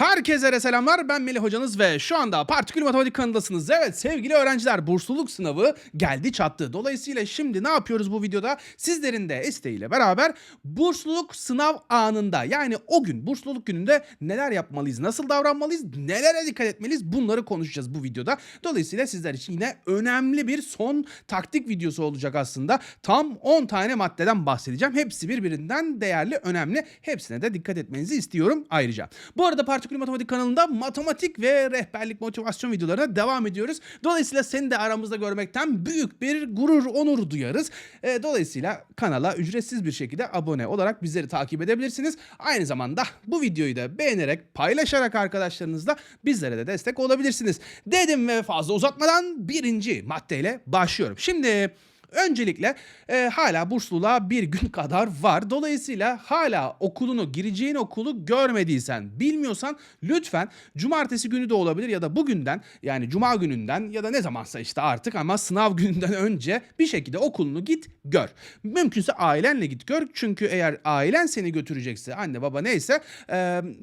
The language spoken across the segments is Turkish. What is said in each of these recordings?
Herkese selamlar ben Melih hocanız ve şu anda Partikül Matematik kanalındasınız. Evet sevgili öğrenciler bursluluk sınavı geldi çattı. Dolayısıyla şimdi ne yapıyoruz bu videoda? Sizlerin de isteğiyle beraber bursluluk sınav anında yani o gün bursluluk gününde neler yapmalıyız, nasıl davranmalıyız, nelere dikkat etmeliyiz bunları konuşacağız bu videoda. Dolayısıyla sizler için yine önemli bir son taktik videosu olacak aslında. Tam 10 tane maddeden bahsedeceğim. Hepsi birbirinden değerli, önemli. Hepsine de dikkat etmenizi istiyorum ayrıca. Bu arada Partikül Matematik kanalında matematik ve rehberlik motivasyon videolarına devam ediyoruz. Dolayısıyla seni de aramızda görmekten büyük bir gurur, onur duyarız. E, dolayısıyla kanala ücretsiz bir şekilde abone olarak bizleri takip edebilirsiniz. Aynı zamanda bu videoyu da beğenerek, paylaşarak arkadaşlarınızla bizlere de destek olabilirsiniz. Dedim ve fazla uzatmadan birinci maddeyle başlıyorum. Şimdi... Öncelikle e, hala bursluluğa bir gün kadar var. Dolayısıyla hala okulunu, gireceğin okulu görmediysen, bilmiyorsan lütfen cumartesi günü de olabilir ya da bugünden yani cuma gününden ya da ne zamansa işte artık ama sınav gününden önce bir şekilde okulunu git gör. Mümkünse ailenle git gör. Çünkü eğer ailen seni götürecekse anne baba neyse e,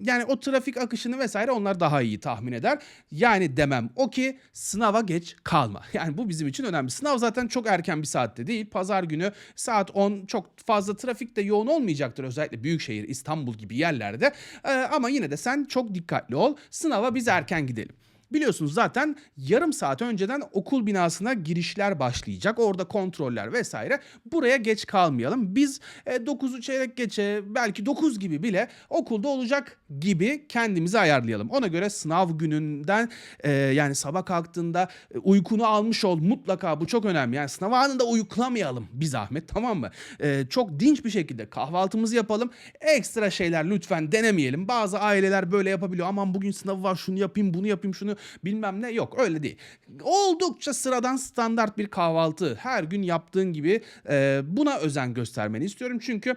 yani o trafik akışını vesaire onlar daha iyi tahmin eder. Yani demem o ki sınava geç kalma. Yani bu bizim için önemli. Sınav zaten çok erken bir saatte değil. Pazar günü saat 10 çok fazla trafik de yoğun olmayacaktır. Özellikle büyükşehir İstanbul gibi yerlerde. Ee, ama yine de sen çok dikkatli ol. Sınava biz erken gidelim. Biliyorsunuz zaten yarım saat önceden okul binasına girişler başlayacak. Orada kontroller vesaire. Buraya geç kalmayalım. Biz e, 9'u çeyrek geçe belki 9 gibi bile okulda olacak gibi kendimizi ayarlayalım. Ona göre sınav gününden e, yani sabah kalktığında e, uykunu almış ol mutlaka bu çok önemli. Yani sınav anında uyuklamayalım bir zahmet tamam mı? E, çok dinç bir şekilde kahvaltımızı yapalım. Ekstra şeyler lütfen denemeyelim. Bazı aileler böyle yapabiliyor. Aman bugün sınavı var şunu yapayım bunu yapayım şunu bilmem ne yok öyle değil. Oldukça sıradan standart bir kahvaltı her gün yaptığın gibi e, buna özen göstermeni istiyorum. Çünkü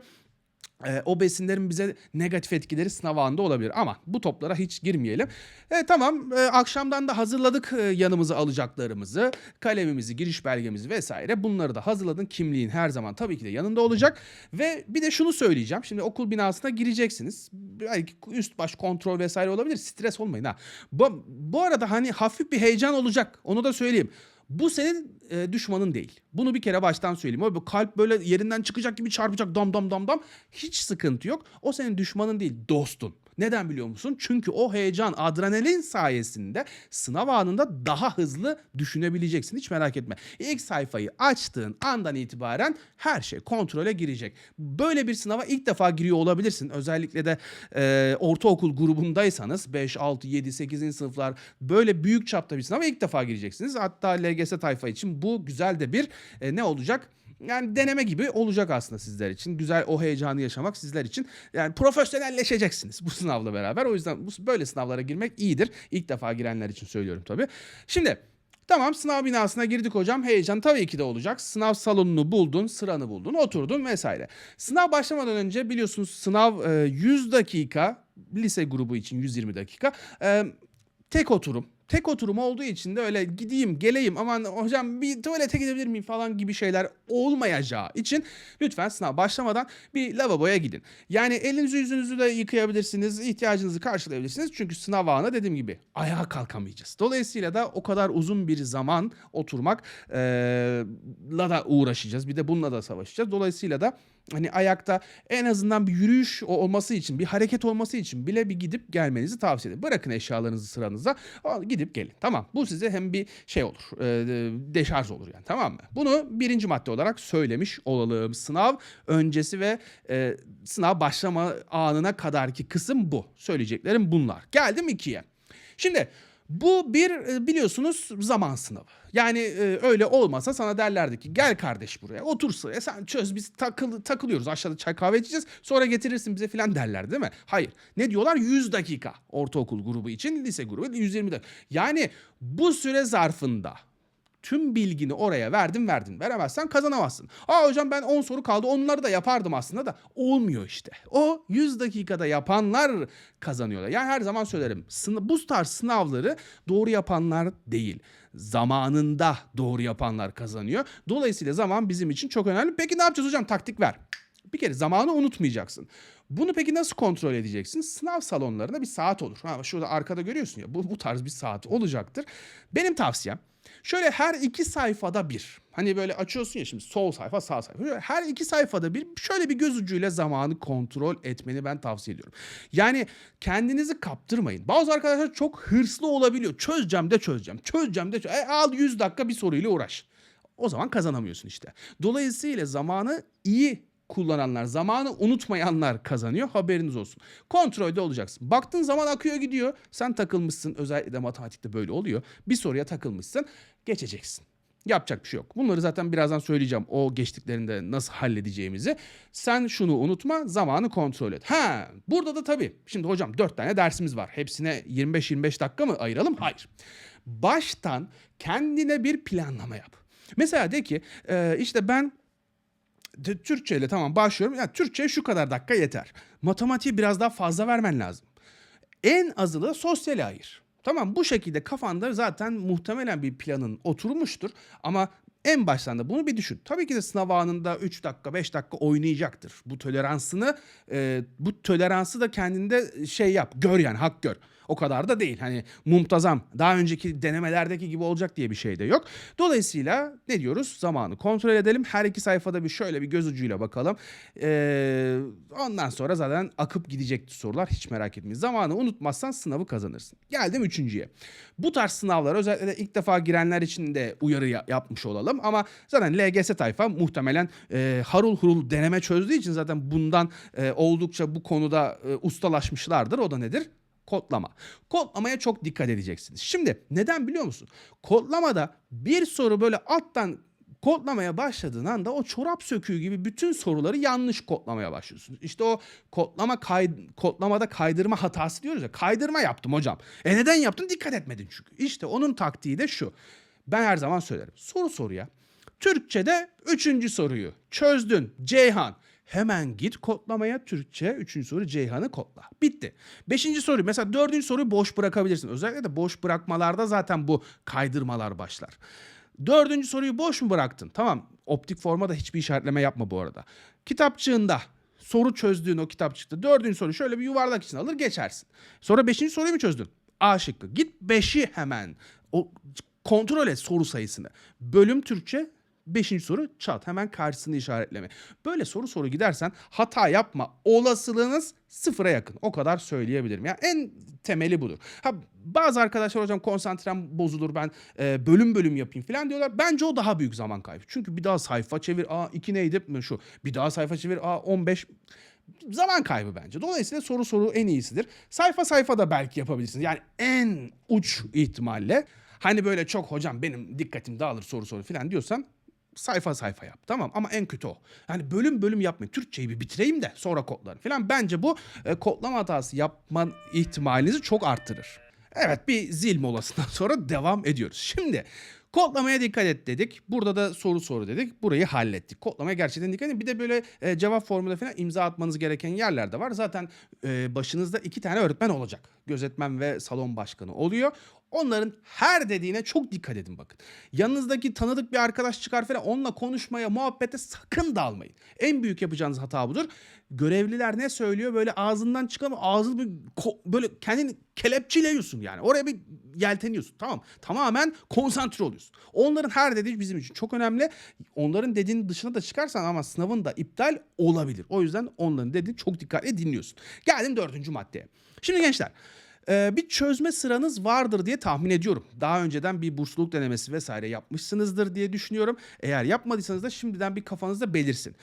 e, o besinlerin bize negatif etkileri sınav anında olabilir ama bu toplara hiç girmeyelim. E, tamam e, akşamdan da hazırladık e, yanımıza alacaklarımızı, kalemimizi, giriş belgemizi vesaire bunları da hazırladın. Kimliğin her zaman tabii ki de yanında olacak ve bir de şunu söyleyeceğim. Şimdi okul binasına gireceksiniz. Belki üst baş kontrol vesaire olabilir. Stres olmayın ha. Bu, bu arada hani hafif bir heyecan olacak. Onu da söyleyeyim. Bu senin e, düşmanın değil. Bunu bir kere baştan söyleyeyim. O bu kalp böyle yerinden çıkacak gibi çarpacak dam dam dam dam. Hiç sıkıntı yok. O senin düşmanın değil, dostun. Neden biliyor musun? Çünkü o heyecan, adrenalin sayesinde sınav anında daha hızlı düşünebileceksin. Hiç merak etme. İlk sayfayı açtığın andan itibaren her şey kontrole girecek. Böyle bir sınava ilk defa giriyor olabilirsin. Özellikle de e, ortaokul grubundaysanız 5, 6, 7, 8. sınıflar böyle büyük çapta bir sınava ilk defa gireceksiniz. Hatta LGS tayfa için bu güzel de bir e, ne olacak? Yani deneme gibi olacak aslında sizler için. Güzel o heyecanı yaşamak sizler için. Yani profesyonelleşeceksiniz bu sınavla beraber. O yüzden bu, böyle sınavlara girmek iyidir. İlk defa girenler için söylüyorum tabii. Şimdi Tamam sınav binasına girdik hocam. Heyecan tabii ki de olacak. Sınav salonunu buldun, sıranı buldun, oturdun vesaire. Sınav başlamadan önce biliyorsunuz sınav e, 100 dakika, lise grubu için 120 dakika. E, tek oturum. Tek oturum olduğu için de öyle gideyim geleyim aman hocam bir tuvalete gidebilir miyim falan gibi şeyler olmayacağı için lütfen sınav başlamadan bir lavaboya gidin. Yani elinizi yüzünüzü de yıkayabilirsiniz, ihtiyacınızı karşılayabilirsiniz. Çünkü sınav anı dediğim gibi ayağa kalkamayacağız. Dolayısıyla da o kadar uzun bir zaman oturmak eee, la da uğraşacağız. Bir de bununla da savaşacağız. Dolayısıyla da hani ayakta en azından bir yürüyüş olması için, bir hareket olması için bile bir gidip gelmenizi tavsiye ederim. Bırakın eşyalarınızı sıranıza, gidip gelin. Tamam. Bu size hem bir şey olur, e, deşarj olur yani tamam mı? Bunu birinci madde olarak söylemiş olalım. Sınav öncesi ve e, sınav başlama anına kadarki kısım bu. Söyleyeceklerim bunlar. Geldim ikiye. Şimdi bu bir e, biliyorsunuz zaman sınavı. Yani e, öyle olmasa sana derlerdi ki gel kardeş buraya otur sıraya sen çöz biz takıl, takılıyoruz aşağıda çay kahve içeceğiz sonra getirirsin bize filan derler değil mi? Hayır. Ne diyorlar? 100 dakika ortaokul grubu için lise grubu 120 dakika. Yani bu süre zarfında tüm bilgini oraya verdin verdin. Veremezsen kazanamazsın. Aa hocam ben 10 soru kaldı onları da yapardım aslında da olmuyor işte. O 100 dakikada yapanlar kazanıyorlar. Yani her zaman söylerim bu tarz sınavları doğru yapanlar değil. Zamanında doğru yapanlar kazanıyor. Dolayısıyla zaman bizim için çok önemli. Peki ne yapacağız hocam taktik ver. Bir kere zamanı unutmayacaksın. Bunu peki nasıl kontrol edeceksin? Sınav salonlarında bir saat olur. Ha, şurada arkada görüyorsun ya bu, bu tarz bir saat olacaktır. Benim tavsiyem şöyle her iki sayfada bir. Hani böyle açıyorsun ya şimdi sol sayfa sağ sayfa. Şöyle her iki sayfada bir şöyle bir göz ucuyla zamanı kontrol etmeni ben tavsiye ediyorum. Yani kendinizi kaptırmayın. Bazı arkadaşlar çok hırslı olabiliyor. Çözeceğim de çözeceğim. Çözeceğim de çözeceğim. E, al 100 dakika bir soruyla uğraş. O zaman kazanamıyorsun işte. Dolayısıyla zamanı iyi kullananlar, zamanı unutmayanlar kazanıyor. Haberiniz olsun. Kontrolde olacaksın. Baktığın zaman akıyor gidiyor. Sen takılmışsın. Özellikle matematikte böyle oluyor. Bir soruya takılmışsın. Geçeceksin. Yapacak bir şey yok. Bunları zaten birazdan söyleyeceğim. O geçtiklerinde nasıl halledeceğimizi. Sen şunu unutma, zamanı kontrol et. Ha, burada da tabii. Şimdi hocam 4 tane dersimiz var. Hepsine 25-25 dakika mı ayıralım? Hayır. Baştan kendine bir planlama yap. Mesela de ki işte ben Türkçe ile tamam başlıyorum. Ya Türkçe şu kadar dakika yeter. Matematiği biraz daha fazla vermen lazım. En azı da sosyale ayır. Tamam bu şekilde kafanda zaten muhtemelen bir planın oturmuştur. Ama en baştan da bunu bir düşün. Tabii ki de sınav anında 3 dakika 5 dakika oynayacaktır. Bu toleransını e, bu toleransı da kendinde şey yap gör yani hak gör. O kadar da değil. Hani muntazam daha önceki denemelerdeki gibi olacak diye bir şey de yok. Dolayısıyla ne diyoruz? Zamanı kontrol edelim. Her iki sayfada bir şöyle bir göz ucuyla bakalım. Ee, ondan sonra zaten akıp gidecektir sorular. Hiç merak etmeyin. Zamanı unutmazsan sınavı kazanırsın. Geldim üçüncüye. Bu tarz sınavlar özellikle de ilk defa girenler için de uyarı ya- yapmış olalım. Ama zaten LGS tayfa muhtemelen e, harul hurul deneme çözdüğü için zaten bundan e, oldukça bu konuda e, ustalaşmışlardır. O da nedir? Kodlama. Kodlamaya çok dikkat edeceksiniz. Şimdi neden biliyor musun? Kodlamada bir soru böyle alttan kodlamaya başladığın anda o çorap söküğü gibi bütün soruları yanlış kodlamaya başlıyorsun. İşte o kodlama kay, kodlamada kaydırma hatası diyoruz ya. Kaydırma yaptım hocam. E neden yaptın? Dikkat etmedin çünkü. İşte onun taktiği de şu. Ben her zaman söylerim. Soru soruya. Türkçe'de üçüncü soruyu çözdün. Ceyhan. Hemen git kodlamaya Türkçe. Üçüncü soru Ceyhan'ı kodla. Bitti. Beşinci soru mesela dördüncü soruyu boş bırakabilirsin. Özellikle de boş bırakmalarda zaten bu kaydırmalar başlar. Dördüncü soruyu boş mu bıraktın? Tamam optik forma da hiçbir işaretleme yapma bu arada. Kitapçığında soru çözdüğün o kitapçıkta dördüncü soru şöyle bir yuvarlak için alır geçersin. Sonra beşinci soruyu mu çözdün? A şıkkı. Git beşi hemen. O kontrol et soru sayısını. Bölüm Türkçe Beşinci soru çat hemen karşısını işaretleme. Böyle soru soru gidersen hata yapma olasılığınız sıfıra yakın. O kadar söyleyebilirim. Yani en temeli budur. Ha bazı arkadaşlar hocam konsantrem bozulur ben e, bölüm bölüm yapayım falan diyorlar. Bence o daha büyük zaman kaybı. Çünkü bir daha sayfa çevir. Aa 2 neydi? Şu. Bir daha sayfa çevir. Aa 15 zaman kaybı bence. Dolayısıyla soru soru en iyisidir. Sayfa sayfa da belki yapabilirsiniz. Yani en uç ihtimalle hani böyle çok hocam benim dikkatim dağılır soru soru falan diyorsan sayfa sayfa yap tamam ama en kötü o. Yani bölüm bölüm yapmayın. Türkçeyi bir bitireyim de sonra kodlarım falan. Bence bu e, kodlama hatası yapma ihtimalinizi çok arttırır. Evet bir zil molasından sonra devam ediyoruz. Şimdi kodlamaya dikkat et dedik. Burada da soru soru dedik. Burayı hallettik. Kodlamaya gerçekten dikkat edin. Bir de böyle e, cevap formunda falan imza atmanız gereken yerler de var. Zaten e, başınızda iki tane öğretmen olacak. Gözetmen ve salon başkanı oluyor. Onların her dediğine çok dikkat edin bakın. Yanınızdaki tanıdık bir arkadaş çıkar falan onunla konuşmaya, muhabbete sakın dalmayın. En büyük yapacağınız hata budur. Görevliler ne söylüyor böyle ağzından çıkan ağzını bir böyle kendini kelepçeliyorsun yani. Oraya bir yelteniyorsun tamam. Tamamen konsantre oluyorsun. Onların her dediği bizim için çok önemli. Onların dediğinin dışına da çıkarsan ama sınavın da iptal olabilir. O yüzden onların dediğini çok dikkatli dinliyorsun. Geldim dördüncü maddeye. Şimdi gençler bir çözme sıranız vardır diye tahmin ediyorum. Daha önceden bir bursluluk denemesi vesaire yapmışsınızdır diye düşünüyorum. Eğer yapmadıysanız da şimdiden bir kafanızda belirsin.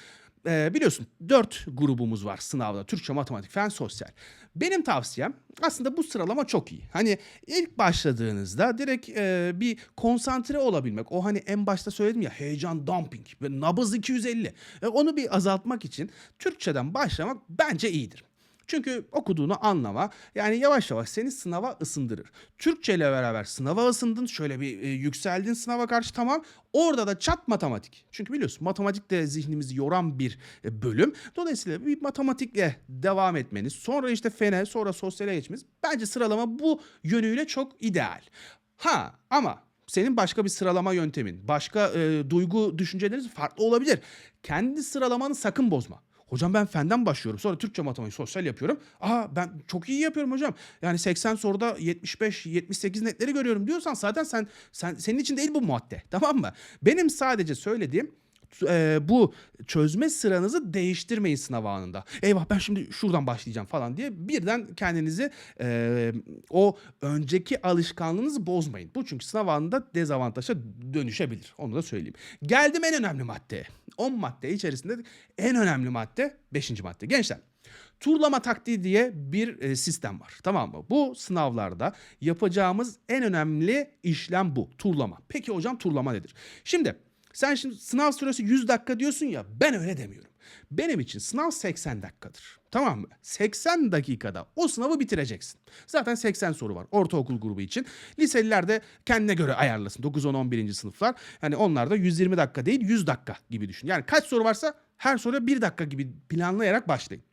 Ee, biliyorsun dört grubumuz var sınavda. Türkçe, matematik, fen, sosyal. Benim tavsiyem aslında bu sıralama çok iyi. Hani ilk başladığınızda direkt e, bir konsantre olabilmek. O hani en başta söyledim ya heyecan dumping ve nabız 250. E, onu bir azaltmak için Türkçeden başlamak bence iyidir. Çünkü okuduğunu anlama yani yavaş yavaş seni sınava ısındırır. Türkçe ile beraber sınava ısındın şöyle bir e, yükseldin sınava karşı tamam. Orada da çat matematik. Çünkü biliyorsun matematik de zihnimizi yoran bir e, bölüm. Dolayısıyla bir matematikle devam etmeniz sonra işte fene sonra sosyale geçmeniz bence sıralama bu yönüyle çok ideal. Ha ama senin başka bir sıralama yöntemin, başka e, duygu düşünceleriniz farklı olabilir. Kendi sıralamanı sakın bozma. Hocam ben fenden başlıyorum. Sonra Türkçe, matematik, sosyal yapıyorum. Aa ben çok iyi yapıyorum hocam. Yani 80 soruda 75 78 netleri görüyorum diyorsan zaten sen sen senin için değil bu madde. Tamam mı? Benim sadece söylediğim e, bu çözme sıranızı değiştirmeyin sınav anında. Eyvah ben şimdi şuradan başlayacağım falan diye birden kendinizi e, o önceki alışkanlığınızı bozmayın. Bu çünkü sınav anında dezavantaja dönüşebilir. Onu da söyleyeyim. Geldim en önemli maddeye. 10 madde içerisinde en önemli madde 5. madde. Gençler Turlama taktiği diye bir e, sistem var. Tamam mı? Bu sınavlarda yapacağımız en önemli işlem bu. Turlama. Peki hocam turlama nedir? Şimdi sen şimdi sınav süresi 100 dakika diyorsun ya ben öyle demiyorum. Benim için sınav 80 dakikadır. Tamam mı? 80 dakikada o sınavı bitireceksin. Zaten 80 soru var ortaokul grubu için. Liseliler de kendine göre ayarlasın. 9, 10, 11. sınıflar. Yani onlar da 120 dakika değil 100 dakika gibi düşün. Yani kaç soru varsa her soruya 1 dakika gibi planlayarak başlayın.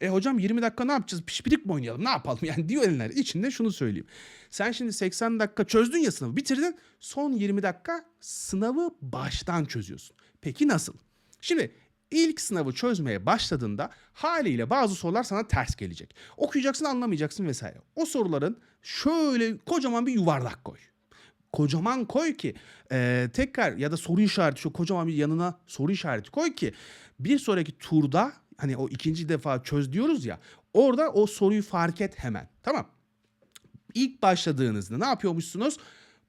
E hocam 20 dakika ne yapacağız? Pişpirik mi oynayalım? Ne yapalım? Yani diyorlar içinde şunu söyleyeyim. Sen şimdi 80 dakika çözdün ya sınavı bitirdin. Son 20 dakika sınavı baştan çözüyorsun. Peki nasıl? Şimdi ilk sınavı çözmeye başladığında haliyle bazı sorular sana ters gelecek. Okuyacaksın anlamayacaksın vesaire. O soruların şöyle kocaman bir yuvarlak koy kocaman koy ki e, tekrar ya da soru işareti şu kocaman bir yanına soru işareti koy ki bir sonraki turda hani o ikinci defa çöz diyoruz ya orada o soruyu fark et hemen tamam. İlk başladığınızda ne yapıyormuşsunuz?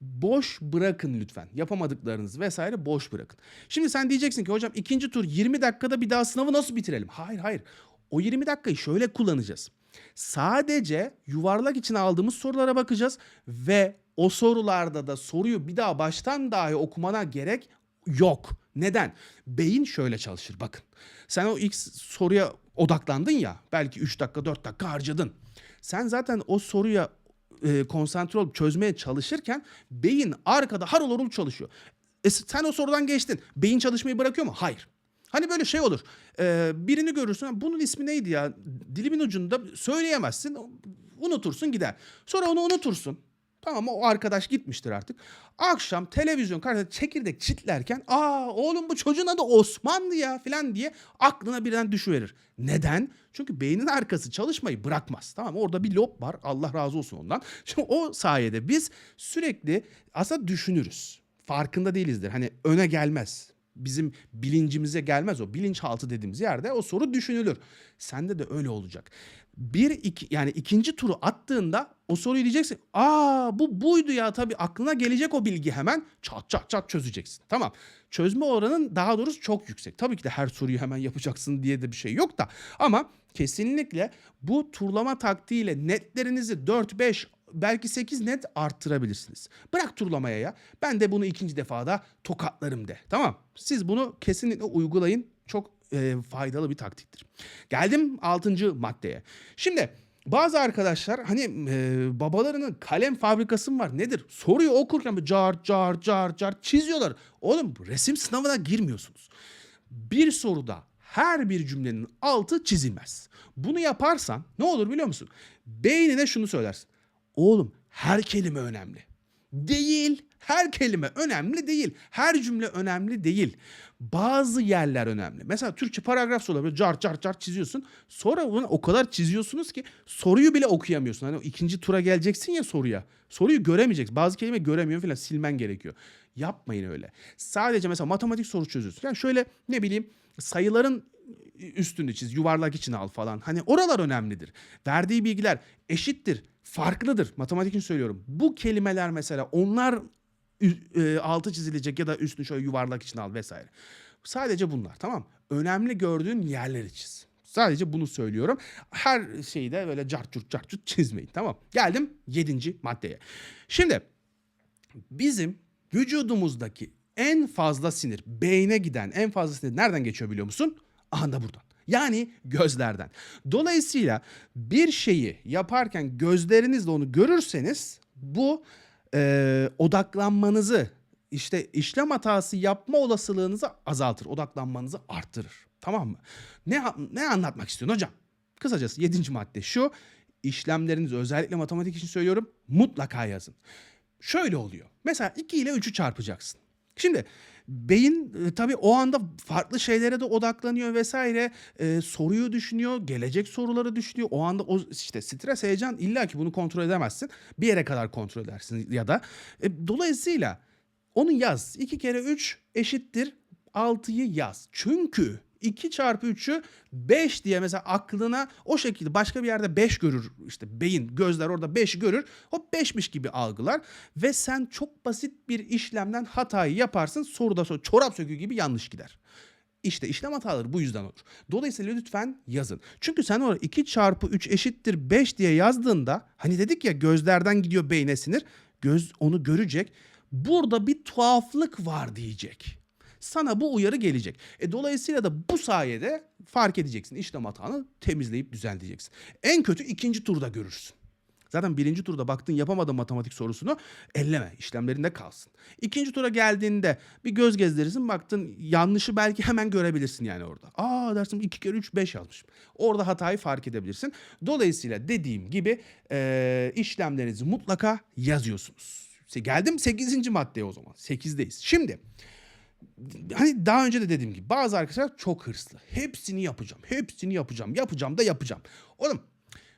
Boş bırakın lütfen. Yapamadıklarınızı vesaire boş bırakın. Şimdi sen diyeceksin ki hocam ikinci tur 20 dakikada bir daha sınavı nasıl bitirelim? Hayır hayır. O 20 dakikayı şöyle kullanacağız. Sadece yuvarlak için aldığımız sorulara bakacağız ve o sorularda da soruyu bir daha baştan dahi okumana gerek yok. Neden? Beyin şöyle çalışır bakın. Sen o ilk soruya odaklandın ya belki 3 dakika 4 dakika harcadın. Sen zaten o soruya e, konsantre olup çözmeye çalışırken beyin arkada harıl harıl çalışıyor. E, sen o sorudan geçtin. Beyin çalışmayı bırakıyor mu? Hayır. Hani böyle şey olur. E, birini görürsün. Bunun ismi neydi ya? Dilimin ucunda söyleyemezsin. Unutursun gider. Sonra onu unutursun. Tamam o arkadaş gitmiştir artık. Akşam televizyon karşısında çekirdek çitlerken aa oğlum bu çocuğun adı Osman'dı ya falan diye aklına birden düşüverir. Neden? Çünkü beynin arkası çalışmayı bırakmaz. Tamam? Orada bir lob var. Allah razı olsun ondan. Şimdi o sayede biz sürekli aslında düşünürüz. Farkında değilizdir. Hani öne gelmez bizim bilincimize gelmez o. Bilinçaltı dediğimiz yerde o soru düşünülür. Sende de öyle olacak. Bir iki yani ikinci turu attığında o soruyu diyeceksin. Aa bu buydu ya tabii aklına gelecek o bilgi hemen çat çat çat çözeceksin. Tamam. Çözme oranın daha doğrusu çok yüksek. Tabii ki de her soruyu hemen yapacaksın diye de bir şey yok da ama kesinlikle bu turlama taktiğiyle netlerinizi 4 5 belki 8 net arttırabilirsiniz. Bırak turlamaya ya. Ben de bunu ikinci defada tokatlarım de. Tamam. Siz bunu kesinlikle uygulayın. Çok e, faydalı bir taktiktir. Geldim 6. maddeye. Şimdi bazı arkadaşlar hani e, babalarının kalem fabrikası mı var nedir? Soruyu okurken car car car car çiziyorlar. Oğlum resim sınavına girmiyorsunuz. Bir soruda her bir cümlenin altı çizilmez. Bunu yaparsan ne olur biliyor musun? Beynine şunu söylersin. Oğlum her kelime önemli. Değil. Her kelime önemli değil. Her cümle önemli değil. Bazı yerler önemli. Mesela Türkçe paragraf soruları car car car çiziyorsun. Sonra bunu o kadar çiziyorsunuz ki soruyu bile okuyamıyorsun. Hani ikinci tura geleceksin ya soruya. Soruyu göremeyeceksin. Bazı kelime göremiyorsun falan silmen gerekiyor. Yapmayın öyle. Sadece mesela matematik soru çözüyorsun. Yani şöyle ne bileyim sayıların üstünü çiz, yuvarlak içine al falan. Hani oralar önemlidir. Verdiği bilgiler eşittir, farklıdır. Matematik için söylüyorum. Bu kelimeler mesela onlar e, altı çizilecek ya da üstünü şöyle yuvarlak içine al vesaire. Sadece bunlar tamam Önemli gördüğün yerleri çiz. Sadece bunu söylüyorum. Her şeyi de böyle cart curt cart curt çizmeyin tamam. Geldim yedinci maddeye. Şimdi bizim vücudumuzdaki en fazla sinir, beyne giden en fazla sinir nereden geçiyor biliyor musun? Anda buradan. Yani gözlerden. Dolayısıyla bir şeyi yaparken gözlerinizle onu görürseniz bu e, odaklanmanızı işte işlem hatası yapma olasılığınızı azaltır. Odaklanmanızı arttırır. Tamam mı? Ne, ne anlatmak istiyorsun hocam? Kısacası yedinci madde şu. İşlemlerinizi özellikle matematik için söylüyorum mutlaka yazın. Şöyle oluyor. Mesela 2 ile 3'ü çarpacaksın. Şimdi beyin e, tabii o anda farklı şeylere de odaklanıyor vesaire. E, soruyu düşünüyor, gelecek soruları düşünüyor. O anda o işte stres, heyecan illa ki bunu kontrol edemezsin. Bir yere kadar kontrol edersin ya da. E, dolayısıyla onu yaz. 2 kere 3 eşittir 6'yı yaz. Çünkü 2 çarpı 3'ü 5 diye mesela aklına o şekilde başka bir yerde 5 görür işte beyin gözler orada 5 görür hop 5'miş gibi algılar ve sen çok basit bir işlemden hatayı yaparsın soruda sonra çorap söküğü gibi yanlış gider. İşte işlem hataları bu yüzden olur. Dolayısıyla lütfen yazın. Çünkü sen orada 2 çarpı 3 eşittir 5 diye yazdığında hani dedik ya gözlerden gidiyor beyne sinir. Göz onu görecek. Burada bir tuhaflık var diyecek. Sana bu uyarı gelecek. E, dolayısıyla da bu sayede fark edeceksin. İşlem hatanı temizleyip düzenleyeceksin. En kötü ikinci turda görürsün. Zaten birinci turda baktın yapamadın matematik sorusunu elleme işlemlerinde kalsın. İkinci tura geldiğinde bir göz gezdirirsin baktın yanlışı belki hemen görebilirsin yani orada. Aa dersin 2 kere 3 5 yazmışım. Orada hatayı fark edebilirsin. Dolayısıyla dediğim gibi e, işlemlerinizi mutlaka yazıyorsunuz. Geldim 8. maddeye o zaman. 8'deyiz. Şimdi hani daha önce de dediğim gibi bazı arkadaşlar çok hırslı. Hepsini yapacağım. Hepsini yapacağım. Yapacağım da yapacağım. Oğlum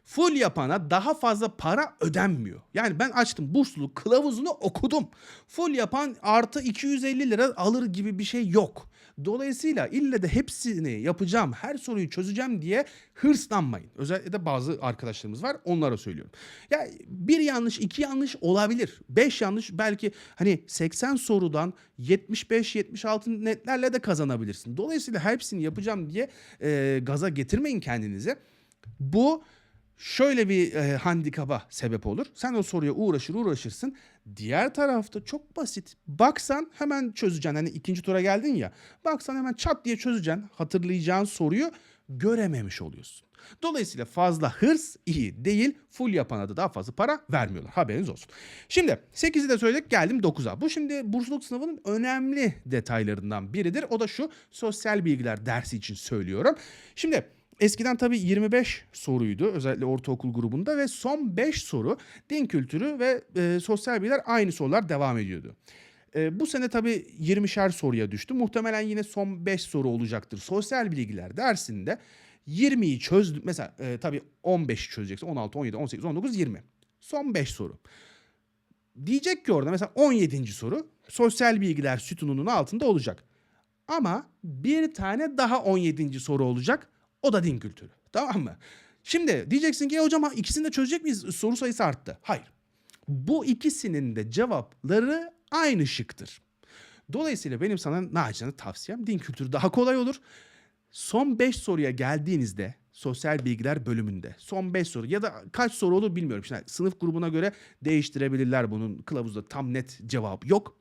full yapana daha fazla para ödenmiyor. Yani ben açtım bursluluk kılavuzunu okudum. Full yapan artı 250 lira alır gibi bir şey yok. Dolayısıyla ille de hepsini yapacağım, her soruyu çözeceğim diye hırslanmayın. Özellikle de bazı arkadaşlarımız var onlara söylüyorum. Ya bir yanlış, iki yanlış olabilir. Beş yanlış belki hani 80 sorudan 75-76 netlerle de kazanabilirsin. Dolayısıyla hepsini yapacağım diye e, gaza getirmeyin kendinizi. Bu şöyle bir e, handikaba sebep olur. Sen o soruya uğraşır uğraşırsın. Diğer tarafta çok basit. Baksan hemen çözeceksin. Hani ikinci tura geldin ya. Baksan hemen çat diye çözeceksin. Hatırlayacağın soruyu görememiş oluyorsun. Dolayısıyla fazla hırs iyi değil. Full yapana da daha fazla para vermiyorlar. Haberiniz olsun. Şimdi 8'i de söyledik geldim 9'a. Bu şimdi bursluluk sınavının önemli detaylarından biridir. O da şu sosyal bilgiler dersi için söylüyorum. Şimdi Eskiden tabii 25 soruydu özellikle ortaokul grubunda ve son 5 soru din kültürü ve e, sosyal bilgiler aynı sorular devam ediyordu. E, bu sene tabii 20'şer soruya düştü. Muhtemelen yine son 5 soru olacaktır. Sosyal bilgiler dersinde 20'yi çözdük. Mesela e, tabii 15 çözeceksin. 16, 17, 18, 19, 20. Son 5 soru. Diyecek ki orada mesela 17. soru sosyal bilgiler sütununun altında olacak. Ama bir tane daha 17. soru olacak. O da din kültürü. Tamam mı? Şimdi diyeceksin ki hocam ikisini de çözecek miyiz? Soru sayısı arttı. Hayır. Bu ikisinin de cevapları aynı şıktır. Dolayısıyla benim sana nacizane tavsiyem din kültürü daha kolay olur. Son 5 soruya geldiğinizde sosyal bilgiler bölümünde son 5 soru ya da kaç soru olur bilmiyorum. Şimdi sınıf grubuna göre değiştirebilirler bunun kılavuzda tam net cevap yok.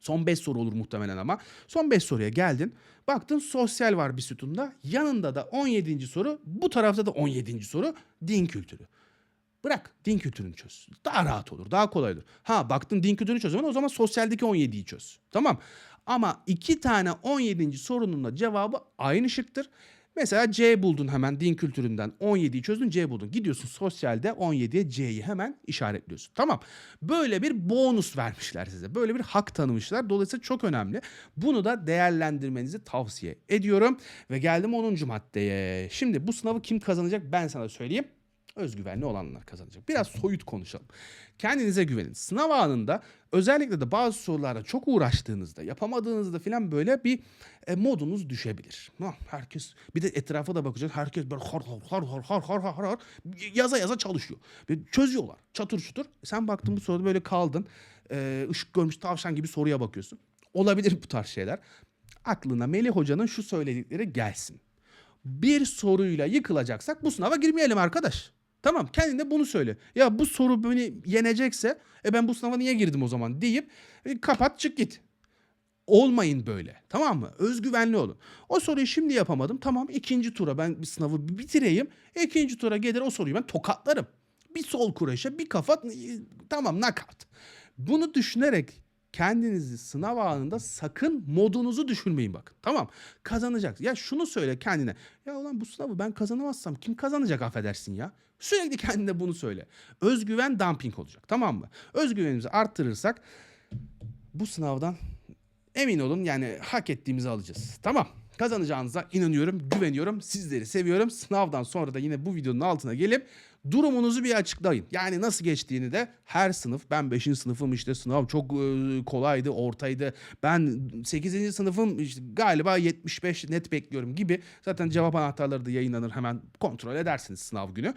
Son 5 soru olur muhtemelen ama. Son 5 soruya geldin. Baktın sosyal var bir sütunda. Yanında da 17. soru. Bu tarafta da 17. soru din kültürü. Bırak din kültürünü çöz. Daha rahat olur. Daha kolay olur. Ha baktın din kültürünü çöz. O zaman sosyaldeki 17'yi çöz. Tamam. Ama iki tane 17. sorunun da cevabı aynı şıktır. Mesela C buldun hemen din kültüründen 17'yi çözdün C buldun. Gidiyorsun sosyalde 17'ye C'yi hemen işaretliyorsun. Tamam. Böyle bir bonus vermişler size. Böyle bir hak tanımışlar. Dolayısıyla çok önemli. Bunu da değerlendirmenizi tavsiye ediyorum. Ve geldim 10. maddeye. Şimdi bu sınavı kim kazanacak ben sana söyleyeyim özgüvenli olanlar kazanacak. Biraz soyut konuşalım. Kendinize güvenin. Sınav anında özellikle de bazı sorularda çok uğraştığınızda, yapamadığınızda falan böyle bir e, modunuz düşebilir. Ha, herkes bir de etrafa da bakacak. Herkes böyle har har har har har har har har yaza yaza çalışıyor. Çözüyorlar. Çatır çutur. Sen baktın bu soruda böyle kaldın. E, ışık görmüş tavşan gibi soruya bakıyorsun. Olabilir bu tarz şeyler. Aklına Melih Hoca'nın şu söyledikleri gelsin. Bir soruyla yıkılacaksak bu sınava girmeyelim arkadaş. Tamam kendine bunu söyle. Ya bu soru beni yenecekse e ben bu sınava niye girdim o zaman deyip e, kapat çık git. Olmayın böyle. Tamam mı? Özgüvenli olun. O soruyu şimdi yapamadım. Tamam ikinci tura ben bir sınavı bitireyim. İkinci tura gelir o soruyu ben tokatlarım. Bir sol kureşe bir kafa tamam nakat. Bunu düşünerek kendinizi sınav anında sakın modunuzu düşürmeyin bakın. Tamam kazanacaksın. Ya şunu söyle kendine. Ya ulan bu sınavı ben kazanamazsam kim kazanacak affedersin ya. Sürekli kendine bunu söyle. Özgüven dumping olacak tamam mı? Özgüvenimizi arttırırsak bu sınavdan emin olun yani hak ettiğimizi alacağız. Tamam. Kazanacağınıza inanıyorum, güveniyorum. Sizleri seviyorum. Sınavdan sonra da yine bu videonun altına gelip durumunuzu bir açıklayın. Yani nasıl geçtiğini de her sınıf ben 5. sınıfım işte sınav çok e, kolaydı, ortaydı. Ben 8. sınıfım işte galiba 75 net bekliyorum gibi. Zaten cevap anahtarları da yayınlanır hemen kontrol edersiniz sınav günü.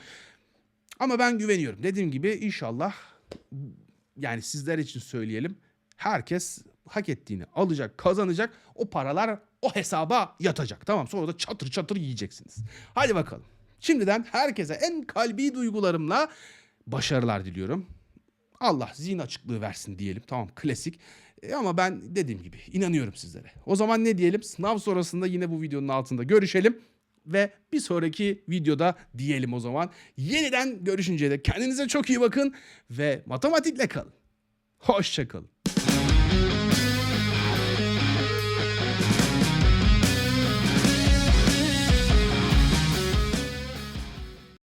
Ama ben güveniyorum. Dediğim gibi inşallah yani sizler için söyleyelim. Herkes hak ettiğini alacak, kazanacak. O paralar o hesaba yatacak. Tamam sonra da çatır çatır yiyeceksiniz. Hadi bakalım. Şimdiden herkese en kalbi duygularımla başarılar diliyorum. Allah zihin açıklığı versin diyelim. Tamam klasik. E, ama ben dediğim gibi inanıyorum sizlere. O zaman ne diyelim? Sınav sonrasında yine bu videonun altında görüşelim. Ve bir sonraki videoda diyelim o zaman. Yeniden görüşünceye de kendinize çok iyi bakın ve matematikle kalın. Hoşçakalın.